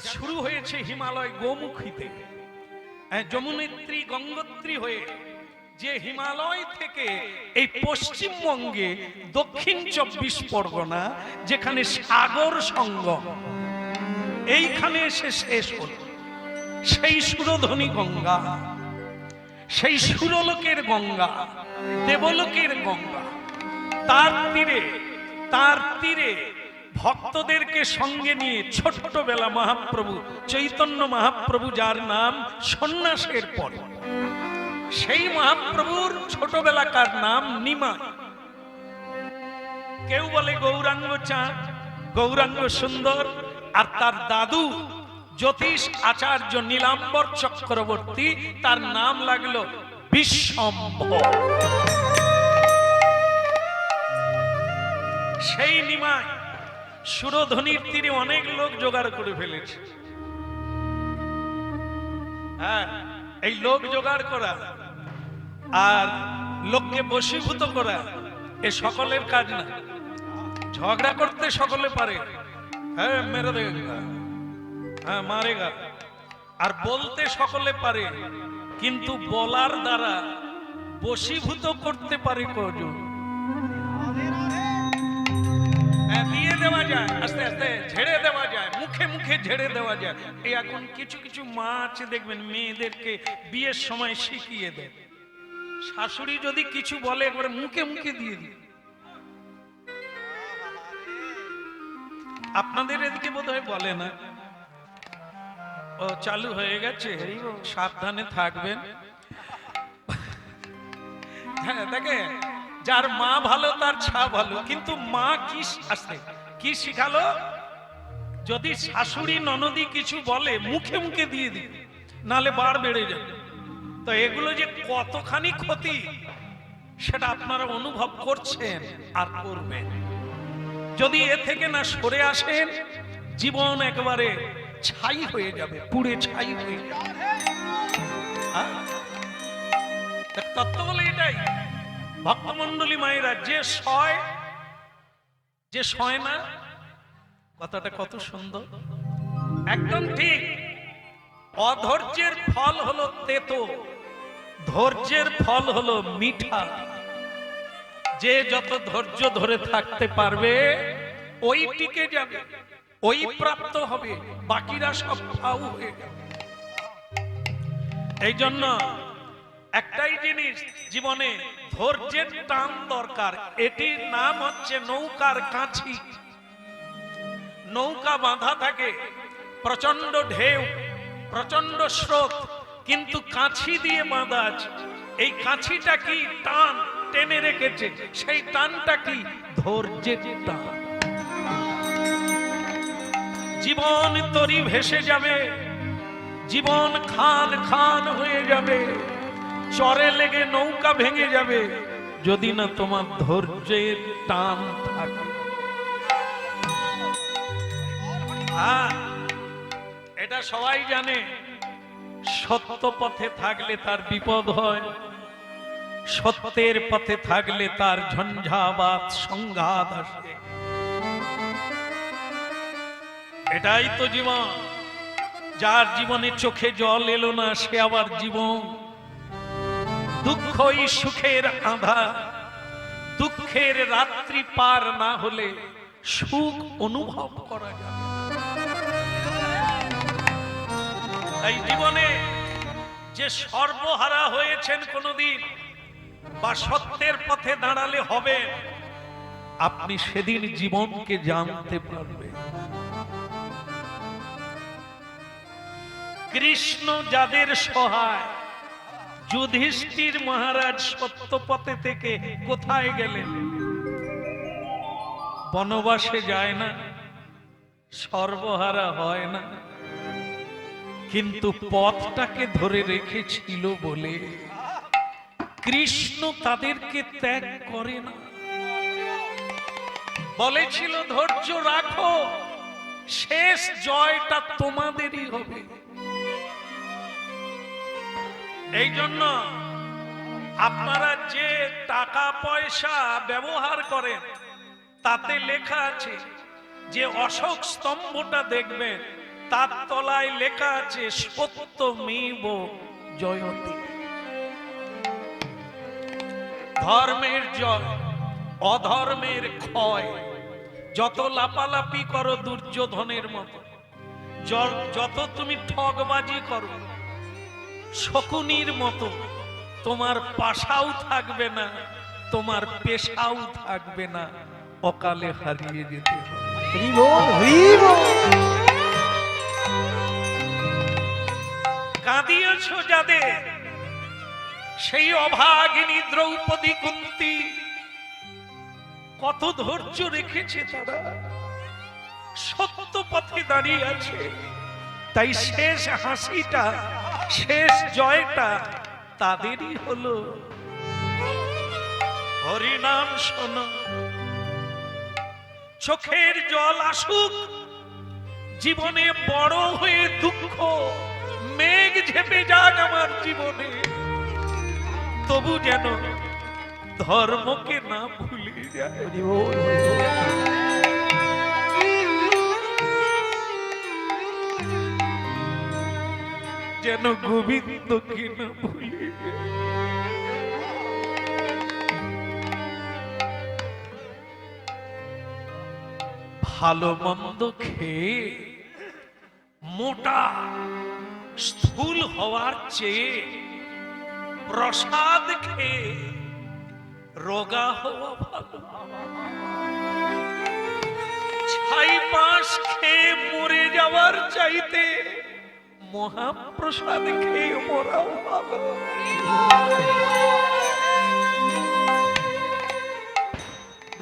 যার শুরু হয়েছে হিমালয় গোমুখীতে। হ্যাঁ, যমুনেত্রী গঙ্গোত্রী হয়ে যে হিমালয় থেকে এই পশ্চিমবঙ্গে দক্ষিণ চব্বিশ পরগনা যেখানে সাগর সঙ্গম এইখানে এসে শেষ হল। সেই সুরধ্বনি গঙ্গা সেই সুরলোকের গঙ্গা দেবলোকের গঙ্গা তার তীরে তার তীরে ভক্তদেরকে সঙ্গে নিয়ে ছোট্টবেলা মহাপ্রভু, চৈতন্য মহাপ্রভু যার নাম সন্ন্যাসের পর। সেই মহাপ্রভুর ছোটবেলাকার নাম নিমা কেউ বলে গৌরাঙ্গ চাঁদ, গৌরাঙ্গ সুন্দর, আর তার দাদু জ্যোতিষ আচার্য নীলাম্বর চক্রবর্তী, তার নাম লাগল বিশ্বম্ভর। সেই নিমায় সুরধ্বনির তীরে অনেক লোক জোগাড় করে ফেলেছে। হ্যাঁ এই লোক জোগাড় করা আর লোককে বশীভূত করা, এ সকলের কাজ না। ঝগড়া করতে সকলে পারে। হ্যাঁ মেরে দেগা হ্যাঁ মারেগা আর বলতে সকলে পারে, কিন্তু বলার দ্বারা বশীভূত করতে পারে কজন দেওয়া যায়, আস্তে আস্তে ঝেড়ে দেওয়া যায়, মুখে মুখে ঝেড়ে দেওয়া যায়। এই এখন কিছু কিছু মা আছে দেখবেন, মেয়েদেরকে বিয়ের সময় শিখিয়ে দেয়। শাশুড়ি যদি কিছু বলে, একবারে মুখে মুখে দিয়ে দিই আপনাদের এদিকে বোধহয় বলে না। ও, চালু হয়ে গেছে, সাবধানে থাকবেন। হ্যাঁ দেখে যার মা ভালো, তার ছা ভালো, কিন্তু মা কি আসতে কি শিখালো? যদি শাশুড়ি ননদি কিছু বলে, মুখে মুখে দিয়ে দি নালে বার বেড়ে যাবে। তো এগুলো যে কতখানি ক্ষতি, সেটা আপনারা অনুভব করছেন আর করবেন। যদি এ থেকে না সরে আসেন, জীবন একেবারে ছাই হয়ে যাবে, পুড়ে ছাই হয়ে যাবে? তত্ত্ব বলে এটাই। ভক্তমন্ডলী মায়েরা, যে সয় যে সয় না, কথাটা কত সুন্দর। একদম ঠিক। অধৈর্যের ফল হলো তেতো, ধৈর্যের ফল হলো মিঠা। যে যত ধৈর্য ধরে থাকতে পারবে ওই টিকে যাবে, ওই প্রাপ্ত হবে, বাকিরা সব ফাউ হয়ে যাবে। এই জন্য একটাই জিনিস, জীবনে ধৈর্যের টান দরকার। এটির নাম হচ্ছে নৌকার কাঁচি। নৌকা বাঁধা থাকে প্রচণ্ড ঢেউ প্রচণ্ড স্রোত, কিন্তু কাছি দিয়ে বাঁধা আছে। এই কাছিটা কি টান টেনে রেখেছে? সেই টানটা কি ধৈর্যের টান। জীবন তরি ভেসে যাবে, জীবন খান খান হয়ে যাবে। চরে লেগে নৌকা ভেঙে যাবে। যদি না তোমার ধৈর্যের টান থাকে। হ্যাঁ, এটা সবাই জানে। সত্য পথে থাকলে তার বিপদ হয়। সত্যের পথে থাকলে তার ঝঞ্ঝাবাদ সংঘাত আসে। এটাই তো জীবন। যার জীবনে চোখে জল এলো না সে আবার জীবন। দুঃখই সুখের আধা দুঃখের রাত্রি পার না হলে সুখ অনুভব করা যাবে। এই জীবনে যে সর্বহারা হয়েছেন কোনদিন বা সত্যের পথে দাঁড়ালে হবে, আপনি সেদিন জীবনকে জানতে পারবেন। কৃষ্ণ যাদের সহায় যুধিষ্ঠির মহারাজ সত্য পথে থেকে কোথায় গেলেন? বনবাসে যায় না, সর্বহারা হয় না। কিন্তু পথটাকে ধরে রেখেছিল বলে কৃষ্ণ তাদেরকে ত্যাগ করে না। বলেছিল, ধৈর্য রাখো, শেষ জয়টা তোমাদেরই হবে। এই জন্য আপনারা যে টাকা পয়সা ব্যবহার করেন, তাতে লেখা আছে, যে অশোক স্তম্ভটা দেখবেন, তার তলায় লেখা আছে সত্য মেব জয়তী ধর্মের জয়, অধর্মের ক্ষয়, যত লাপালাপি করো দুর্যোধনের মতো যত তুমি ঠগবাজি করো শকুনির মতো। তোমার পাশাও থাকবে না তোমার পেশাও থাকবে না। অকালে হারিয়ে যেতে কাঁদিয়েছ যাদের? সেই অভাগিনী দ্রৌপদী কুন্তি। কত ধৈর্য রেখেছে তারা। সত্য পথে দাঁড়িয়ে আছে। তাই শেষ হাসিটা শেষ জয়টা তাদেরই হলো। হরিনাম শোনো। চোখের জল আসুক, জীবনে বড় হয়ে দুঃখ, মেঘ ঝেপে যাক আমার জীবনে। তবু যেন ধর্মকে না ভুলে যায়। যেন গোবিন্দকে না ভুলে ভালো মন্দ খেয়ে মোটা স্থূল হওয়ার চেয়ে প্রসাদ খেয়ে রোগা হওয়া ভালো। ছাই পাশ খেয়ে মরে যাওয়ার চাইতে মহাপ্রসাদ খেয়ে মরাও ভালো।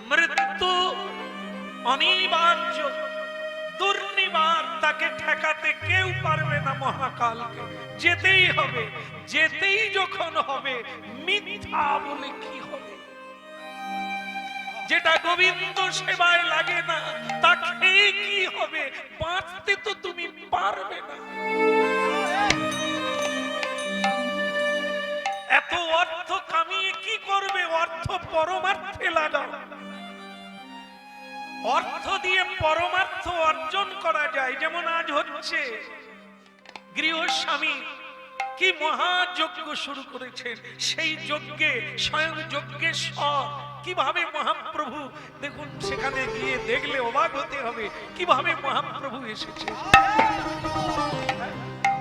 মৃত্যু অনিবার্য। দুর্নিবার তাকে ঠেকাতে কেউ পারবে না মহাকালকে। যেতেই হবে, যেতেই যখন হবে, মিথ্যা বলে কি হবে? যেটা গোবিন্দ সেবায় লাগে না, তা খেয়ে কি হবে? বাঁচতে তো তুমি পারবে না। অর্থ দিয়ে পরমার্থ অর্জন করা যায়, যেমন আজ হচ্ছে। গৃহস্বামী কি মহাযজ্ঞ শুরু করেছেন? সেই যজ্ঞে, স্বয়ং যজ্ঞেশ্বর কীভাবে মহাপ্রভু, দেখুন সেখানে গিয়ে দেখলে অবাক হতে হবে, কীভাবে মহাপ্রভু এসেছে?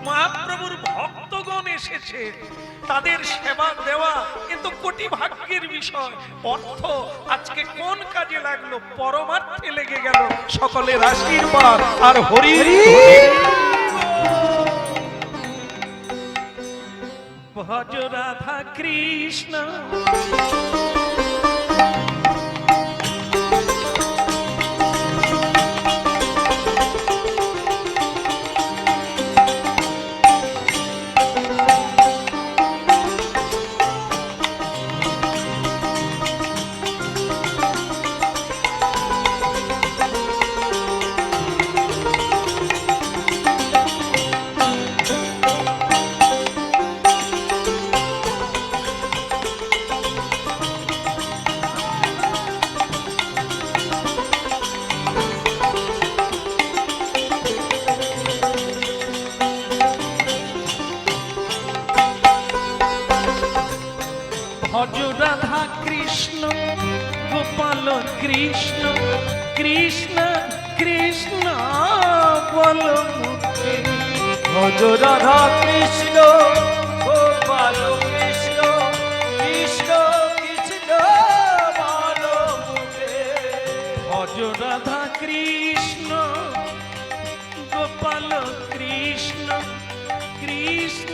মহাপ্রভুর ভক্তগণ এসেছে। তাদের সেবা দেওয়া কিন্তু কোটি ভাগ্যের বিষয়। অর্থ আজকে কোন কাজে লাগল? পরমার্থে লেগে গেল সকলের আশীর্বাদ। আর হরি! ভজ রাধা কৃষ্ণ।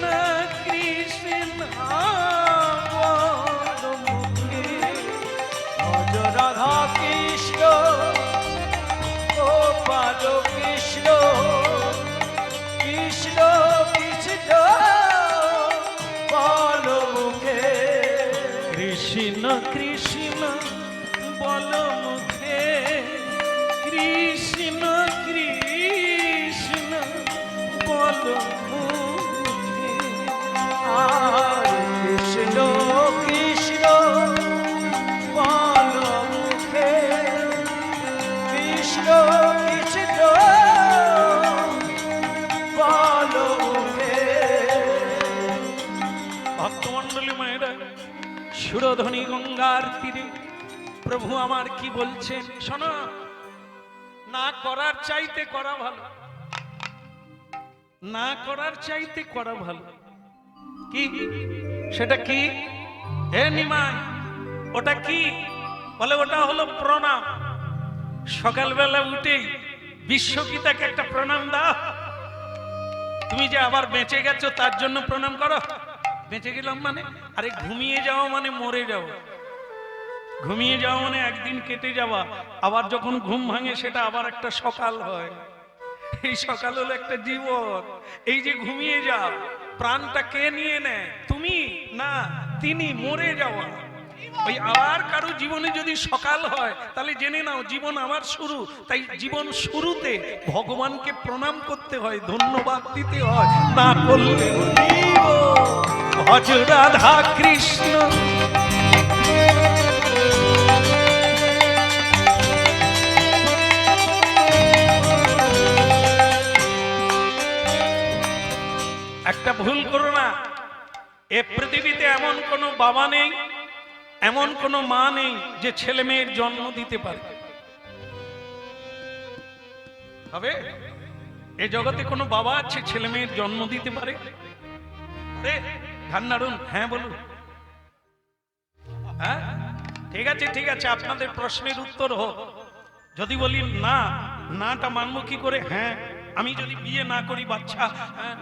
কৃষ্ণ সুরধ্বনি গঙ্গার তীরে, প্রভু আমার কি বলছেন? শোনো, না করার চাইতে করা ভালো। না করার চাইতে করা ভালো। কি? সেটা কি? হে নিমাই, ওটা কি? বলে ওটা হলো প্রণাম। সকালবেলা উঠেই বিশ্বপিতাকে একটা প্রণাম দাও। তুমি যে আবার বেঁচে গেছো, তার জন্য প্রণাম করো। বেঁচে গেলাম মানে? আরে ঘুমিয়ে যাওয়া মানে মরে যাওয়া। ঘুমিয়ে যাওয়া মানে একদিন কেটে যাওয়া। আবার যখন ঘুম ভাঙে সেটা আবার একটা সকাল হয়। এই সকাল হলো একটা জীবন। এই যে ঘুমিয়ে যাও, প্রাণটা কে নিয়ে নেয়? তুমি? না, তিনি মরে যাওয়া। ওই আবার কারও জীবনে যদি সকাল হয়, তাহলে জেনে নাও, জীবন আমার শুরু। তাই জীবন শুরুতে ভগবানকে প্রণাম করতে হয়, ধন্যবাদ দিতে হয়। না করলে ভজ রাধা কৃষ্ণ। একটা ভুল করো না। এ পৃথিবীতে এমন কোনো বাবা নেই, এমন কোনো মা নেই যে ছেলে মেয়ের জন্ম দিতে পারে। হবে এ জগতে কোনো বাবা আছে ছেলে মেয়ের জন্ম দিতে পারে? ঘান নাড়ুন হ্যাঁ বলুন। হ্যাঁ? ঠিক আছে ঠিক আছে, আপনাদের প্রশ্নের উত্তর হোক। যদি বলি না, নাটা মানবো কি করে? হ্যাঁ আমি যদি বিয়ে না করি, বাচ্চা হ্যাঁ।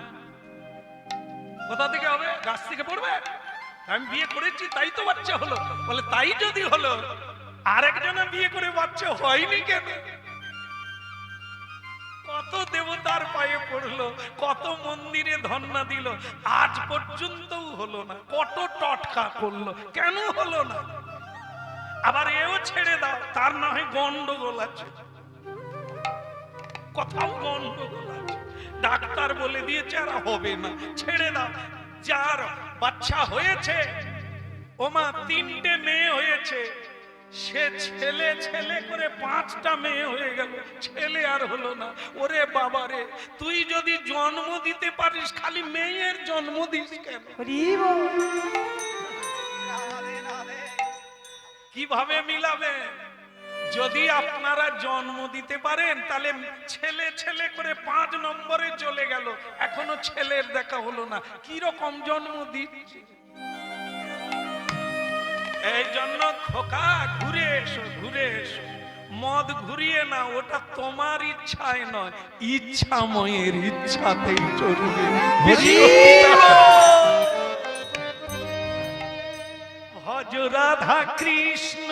কোথা থেকে হবে? গাছ থেকে পড়বে? আমি বিয়ে করেছি, তাই তো বাচ্চা হলো। বলে, তাই যদি হলো আরেকজনে বিয়ে করে বাচ্চা হয়নি কেন? কত দেবতার পায়ে পড়ল, কত মন্দিরে ধন্না দিল, আজ পর্যন্তও হলো না, কত টটকা করল, কেন হলো না? আবার এও ছেড়ে দাও, তার না হয় গন্ডগোল আছে। কোথাও গন্ডগোল আছে। ডাক্তার বলে দিয়েছে আর হবে না, ছেড়ে দাও। যার বাচ্চা হয়েছে, ওমা তিনটে মেয়ে হয়েছে সে ছেলে ছেলে করে পাঁচটা মেয়ে হয়ে গেল। ছেলে আর হলো না। ওরে বাবারে তুই যদি জন্ম দিতে পারিস খালি মেয়ের জন্ম দিস কেন? কীভাবে মিলাবে? যদি আপনারা জন্ম দিতে পারেন তাহলে ছেলে ছেলে করে পাঁচ নম্বরে চলে গেল। এখনও ছেলের দেখা হলো না। কি রকম জন্ম দিচ্ছে? এই জন্য খোকা ঘুরে এসো ঘুরে এসো। মদ ঘুরিয়ে না ওটা তোমার ইচ্ছায় নয় ইচ্ছা ময়ের ইচ্ছাতেই চলবে। ভজ রাধা কৃষ্ণ।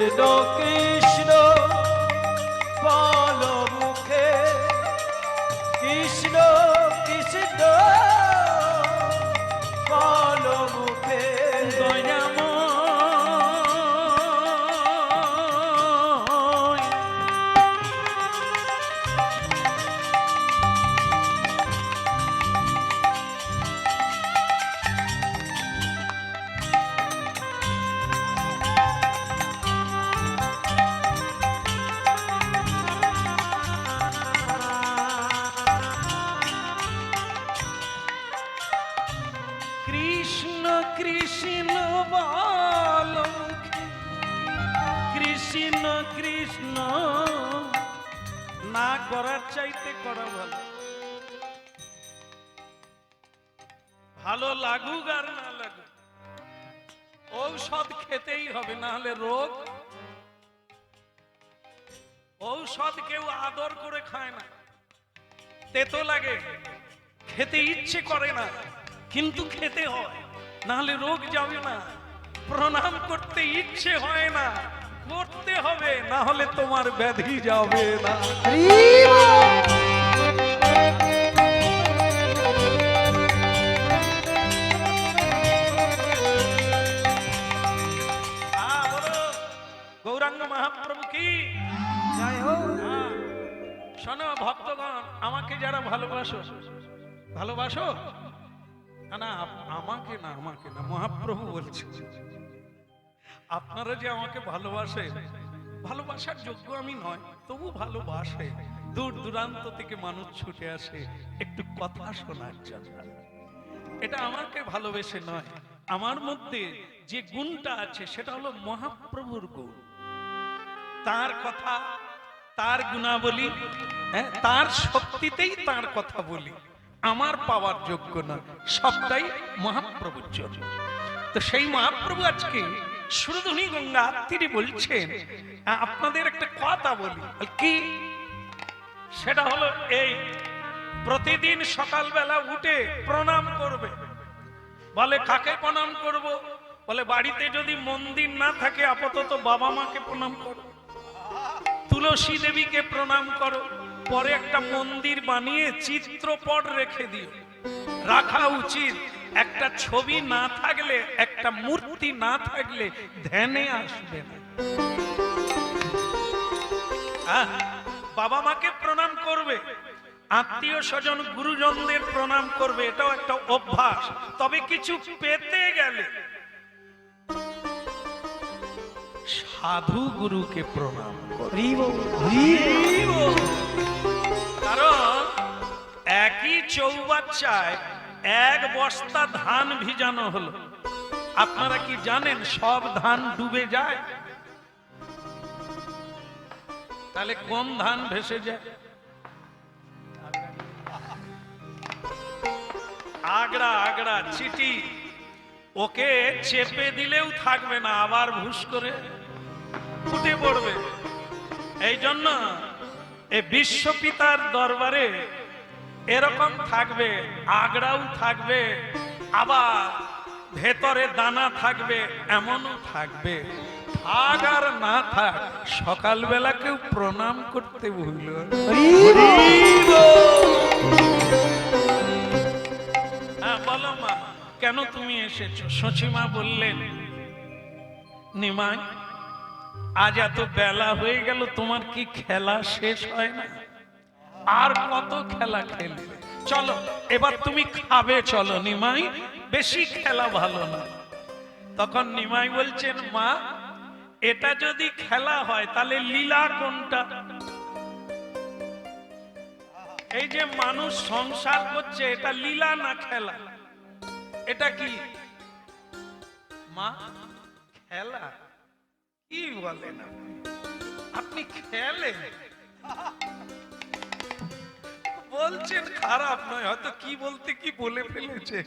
কৃষ্ণ করার চাইতে করা ভালো। ভালো লাগুক আর না লাগুক, ঔষধ খেতেই হবে না হলে রোগ। ঔষধ কেউ আদর করে খায় না। তেতো লাগে, খেতে ইচ্ছে করে না, কিন্তু খেতে হয়, নাহলে রোগ যাবে না, প্রণাম করতে ইচ্ছে হয় না। করতে হবে না হলে তোমার ব্যাধি যাবে না। গৌরাঙ্গ মহাপ্রভু কি? হ্যাঁ। শোনো ভক্তগণ আমাকে যারা ভালোবাসো ভালোবাসো? না আমাকে না আমাকে না মহাপ্রভু বলছে। আপনারা যে আমাকে ভালোবাসে ভালোবাসার যোগ্য আমি নয় তবু ভালোবাসে। দূর দূরান্ত থেকে মানুষ ছুটে আসে একটু কথা শোনার জন্য। এটা আমাকে ভালোবেসে নয় আমার মধ্যে যে গুণটা আছে সেটা হলো মহাপ্রভুর গুণ। তার কথা তার গুণাবলী হ্যাঁ, তার শক্তিতেই তার কথা বলি। আমার পাওয়ার যোগ্য না সবটাই মহাপ্রভুর জন্য। তো সেই মহাপ্রভু আজকে সুরধনী গঙ্গা তিনি বলছেন আপনাদের একটা কথা বলি, কি? সেটা হলো এই, প্রতিদিন সকালবেলা উঠে প্রণাম করবে। বলে, কাকে প্রণাম করব? বলে, বাড়িতে যদি মন্দির না থাকে, আপাতত বাবা মাকে প্রণাম করো। তুলসী দেবীকে প্রণাম করো। পরে একটা মন্দির বানিয়ে চিত্রপট রেখে দিও। রাখা উচিত একটা ছবি না থাকলে একটা মূর্তি না থাকলে ধ্যানে আসবে না। বাবা মাকে প্রণাম করবে আত্মীয় স্বজন গুরুজনদের প্রণাম করবে এটাও একটা অভ্যাস। তবে কিছু পেতে গেলে সাধু গুরুকে প্রণাম কারণ একই চৌবাচ্চায় এক বস্তা ধান ভিজানো হলো। আপনারা কি জানেন সব ধান ডুবে যায়? তাহলে কোন ধান ভেসে যায়? আগড়া আগড়া চিটি ওকে চেপে দিলেও থাকবে না, আবার ভুস করে ফুটে পড়বে। এই জন্য এই বিশ্বপিতার দরবারে এরকম থাকবে আগড়াও থাকবে, আবার ভেতরে দানা থাকবে, এমনও থাকবে। থাক আর না থাক, সকালবেলা কেউ প্রণাম করতে ভুল। হ্যাঁ বলো মা, কেন তুমি এসেছ? সচিমা বললেন, নিমাই, আজ এত বেলা হয়ে গেল, তোমার কি খেলা শেষ হয় না? আর কত খেলা খেলবে চলো, এবার তুমি খাবে, চলো, নিমাই। বেশি খেলা ভালো না। তখন নিমাই বলছেন, মা, এটা যদি খেলা হয়, তাহলে লীলা কোনটা? এই যে মানুষ সংসার করছে, এটা লীলা না খেলা? এটা কি? মা, খেলা? কি বলেন আপনি? খেলেন? বলছেন খারাপ নয়, হয়তো কি বলতে কি বলে ফেলেছে।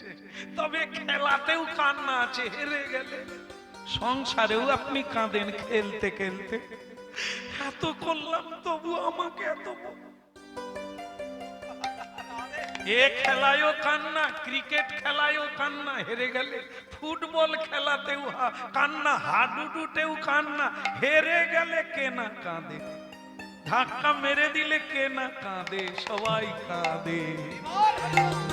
তবে খেলাতেও কান্না আছে, হেরে গেলে। সংসারেও আপনি কাঁদেন খেলতে খেলতে। এত করলাম, তবু আমাকে এত এ খেলায়ও কান্না, ক্রিকেট খেলায়ও কান্না, হেরে গেলে ফুটবল খেলাতেও কান্না, হাডুডুটেও কান্না, হেরে গেলে কে না কাঁদে? ধাক্কা মেরে দিলে কে না কাঁদে, সবাই কাঁদে।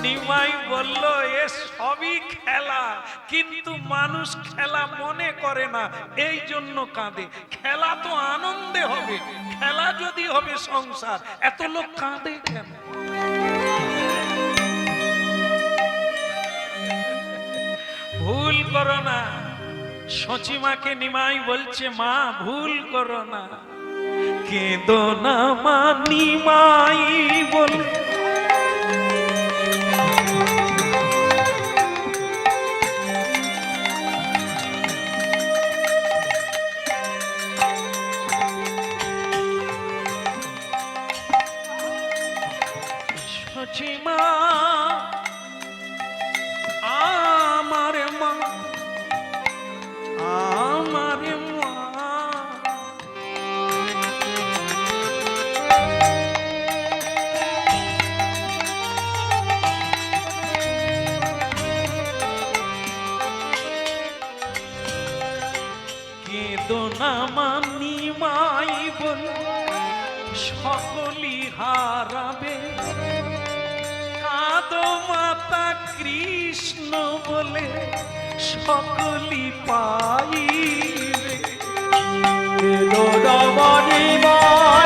নিমাই বলল, এ সবই খেলা, কিন্তু মানুষ খেলা মনে করে না, এই জন্য কাঁদে। খেলা তো আনন্দে হবে, খেলা যদি হবে সংসার, এত লোক কাঁদে কেন? ভুল করো না সচিমাকে নিমাই বলছে, মা, ভুল করো না। কেঁদো না মানি মাই বলে। সকলি হারাবে। কাদ মাতা কৃষ্ণ বলে সকলি পাইবে। রমণী মাই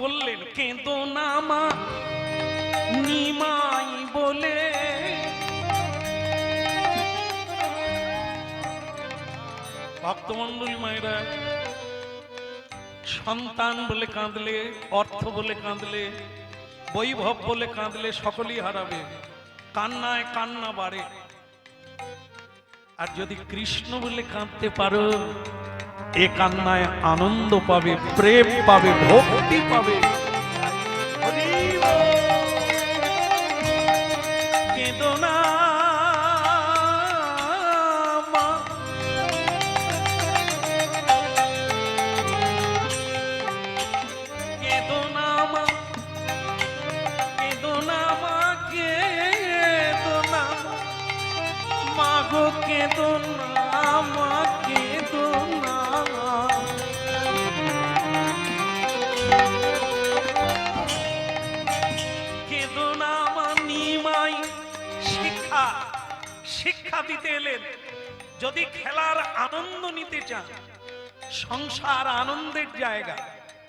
বললেন, কেঁদো না মা। নিমাই বলে ভক্তমন্ডলী মায়েরা, সন্তান বলে কাঁদলে, অর্থ বলে কাঁদলে, বৈভব বলে কাঁদলে সকলেই হারাবে, কান্নায় কান্না বাড়ে। আর যদি কৃষ্ণ বলে কাঁদতে পারো এ কান্নায় আনন্দ পাবে প্রেম পাবে ভক্তি পাবে। কেঁদো না মা। এলেন। যদি খেলার আনন্দ নিতে চান, সংসার আনন্দের জায়গা,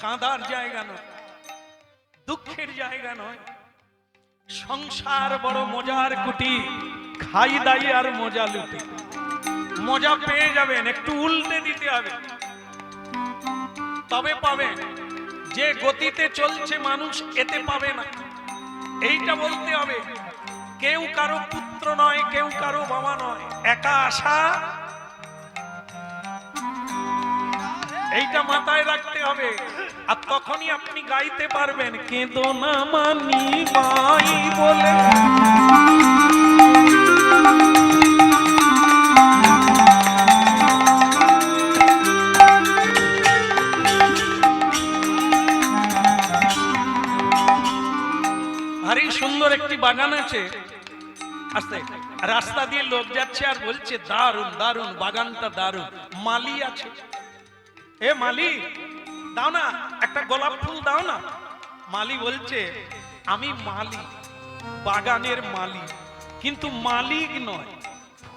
কাঁদার জায়গা নয়, দুঃখের জায়গা নয়, সংসার বড় মজার কুটি, খাই দাই আর মজা লুটি। মজা পেয়ে যাবেন, একটু উল্টে দিতে হবে। তবে পাবেন, যে গতিতে চলছে মানুষ, এতে পাবে না। এইটা বলতে হবে কেউ কারও পুত্র নয়, কেউ কারও বাবা নয়, একা আশা এইটা মাথায় রাখতে হবে। আর তখনই আপনি গাইতে পারবেন, কেঁদো না মানি মাই বলে। ভারী সুন্দর একটি বাগান আছে। আস্তে। রাস্তা দিয়ে লোক যাচ্ছে আর বলছে দারুণ দারুণ বাগানটা দারুণ মালি আছে। এ মালি, দাও না, একটা গোলাপ ফুল দাও না। মালি বলছে, আমি মালি, বাগানের মালি। কিন্তু মালিক নয়,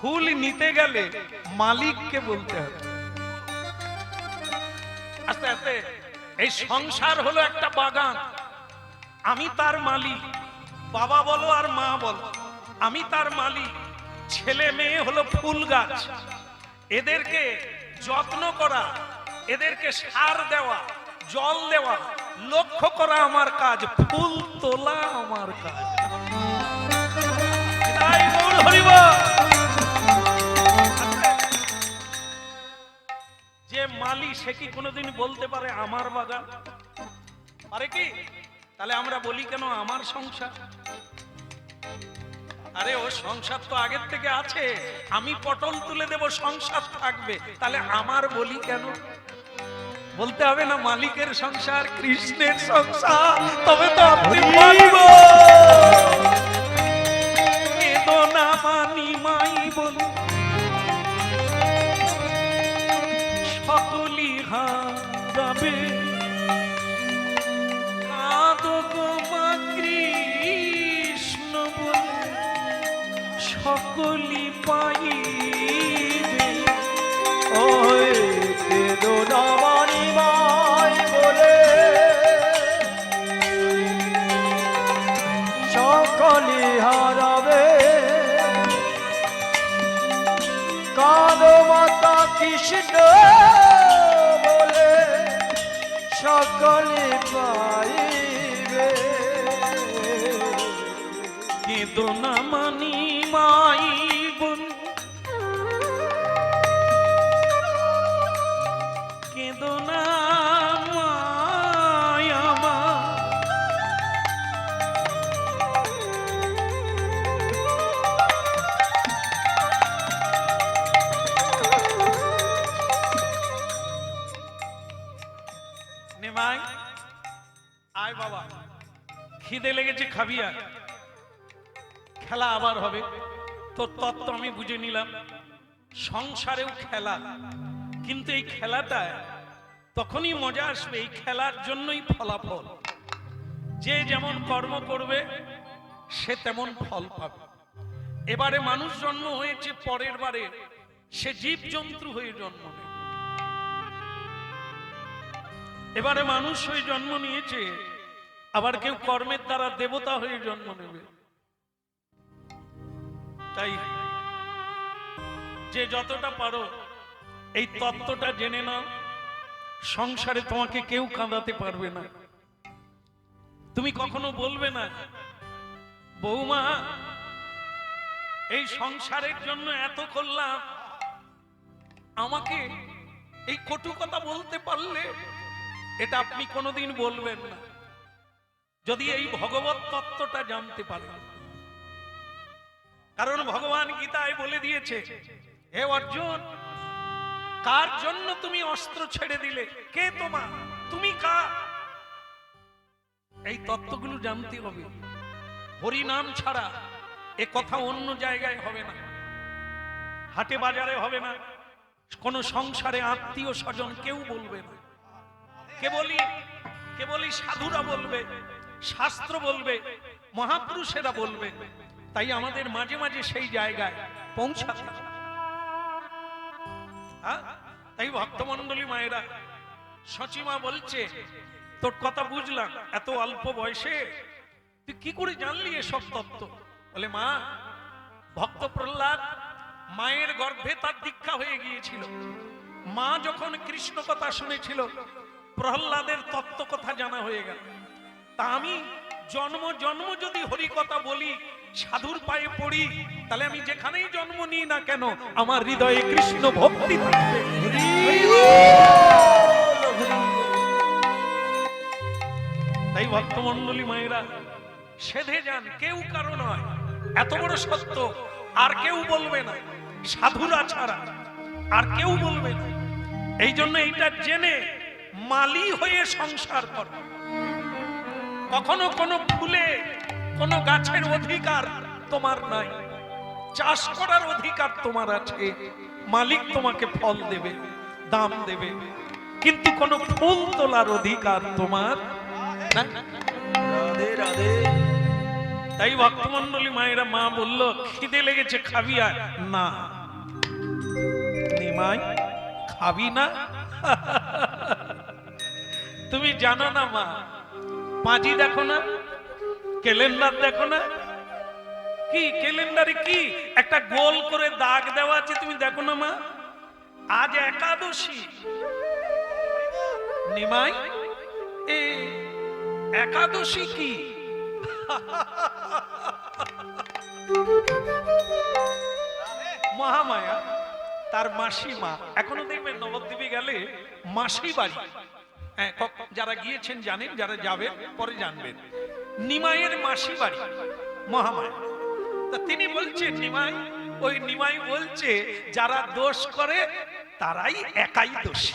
ফুল নিতে গেলে মালিককে বলতে হবে। আস্তে আস্তে, এই সংসার হলো একটা বাগান। আমি তার মালিক বাবা বলো আর মা বলো। আমি তার মালিক। ছেলে মেয়ে হলো ফুল গাছ। এদেরকে যত্ন করা, এদেরকে সার দেওয়া, জল দেওয়া, লক্ষ্য করা আমার কাজ, ফুল তোলা আমার কাজ। যে মালি সে কি কোনোদিন বলতে পারে আমার বাগান? পারে কি? তাহলে আমরা বলি কেন আমার সংসার? আরে ও সংসার তো আগের থেকে আছে। আমি পটল তুলে দেব সংসার থাকবে। তাহলে আমার বলি কেন? বলতে হবে না মালিকের সংসার কৃষ্ণের সংসার তবে তো আপনি মালিক। সকলি তোর তত্ত্ব আমি বুঝে নিলাম। সংসারেও খেলা। কিন্তু এই খেলাটায় তখনই মজা আসবে, এই খেলার জন্যই ফলাফল। যে যেমন কর্ম করবে, সে তেমন ফল পাবে। এবারে মানুষ জন্ম হয়েছে পরের বারে, সে জীব জন্তু হয়ে জন্ম নেবে। এবারে মানুষ হয়ে জন্ম নিয়েছে, আবার কেউ কর্মের দ্বারা দেবতা হয়ে জন্ম নেবে। তাই যে যতটা পারো এই তত্ত্বটা জেনে নাও। সংসারে তোমাকে কেউ কাঁদাতে পারবে না। তুমি কখনো বলবে না, বৌমা, এই সংসারের জন্য এত করলাম আমাকে এই কটু কথা বলতে পারলে এটা আপনি কোনোদিন বলবেন না। যদি এই ভগবত তত্ত্বটা জানতে পারেন। কারণ ভগবান গীতায় বলে দিয়েছে, হে অর্জুন, কার জন্য তুমি অস্ত্র ছেড়ে দিলে? কে তোমার? তুমি কার? এই তত্ত্বগুলো জানতে হবে। হরি নাম ছাড়া এ কথা অন্য জায়গায় হবে না। হাটে বাজারে হবে না। কোন সংসারে আত্মীয় স্বজন কেউ বলবে না। কেবলই কেবলই সাধুরা বলবে, শাস্ত্র বলবে, মহাপুরুষেরা বলবে। তাই আমাদের মাঝে মাঝে সেই জায়গায় পৌঁছাতে। হ্যাঁ? তাই ভক্তমন্ডলী মায়েরা সচিমা বলছে, তোর কথা বুঝলাম, এত অল্প বয়সে তুই কি করে জানলি এসব তত্ত্ব বলে, মা ভক্ত প্রহ্লাদ মায়ের গর্ভে তার দীক্ষা হয়ে গিয়েছিল মা যখন কৃষ্ণ কথা শুনেছিল, প্রহ্লাদের তত্ত্ব কথা জানা হয়ে গেল তা আমি জন্ম জন্ম যদি হরি কথা বলি সাধুর পায়ে পড়ি, তাহলে আমি যেখানেই জন্ম নিই না কেন, আমার হৃদয়ে কৃষ্ণ ভক্তি থাকবে। তাই ভক্তমন্ডলী মায়েরা, সেধে যান, কেউ কারও নয়। এত বড় সত্য, আর কেউ বলবে না, সাধুরা ছাড়া, আর কেউ বলবে না। এই জন্য এইটা জেনে মালি হয়ে সংসার কর। কখনো কোনো ফুলে কোনো গাছের অধিকার তোমার নাই। চাষ করার অধিকার তোমার আছে। মালিক তোমাকে ফল দেবে দাম দেবে। কিন্তু কোনো ফুল তোলার অধিকার তোমার তাই ভক্তমন্ডলী মায়েরা মা বলল খিদে লেগেছে খাবি আর না। নিমাই খাবি না? তুমি জানো না মা পাঁজি দেখো না। ক্যালেন্ডার দেখো না? কি ক্যালেন্ডারে কি? একটা গোল করে দাগ দেওয়া আছে, তুমি দেখো না মা? আজ একাদশী। নিমাই, এ একাদশী কি? মহামায়া, তার মাসি মা এখনও দেখবেন নবদ্বীপে গেলে মাসি বাড়ি। যারা গিয়েছেন জানেন, যারা যাবেন, পরে জানবেন। নিমাইয়ের মাসি বাড়ি, মহামায়। তা তিনি বলছেন, নিমাই, ওই নিমাই বলছে, যারা দোষ করে, তারাই একাই দোষী।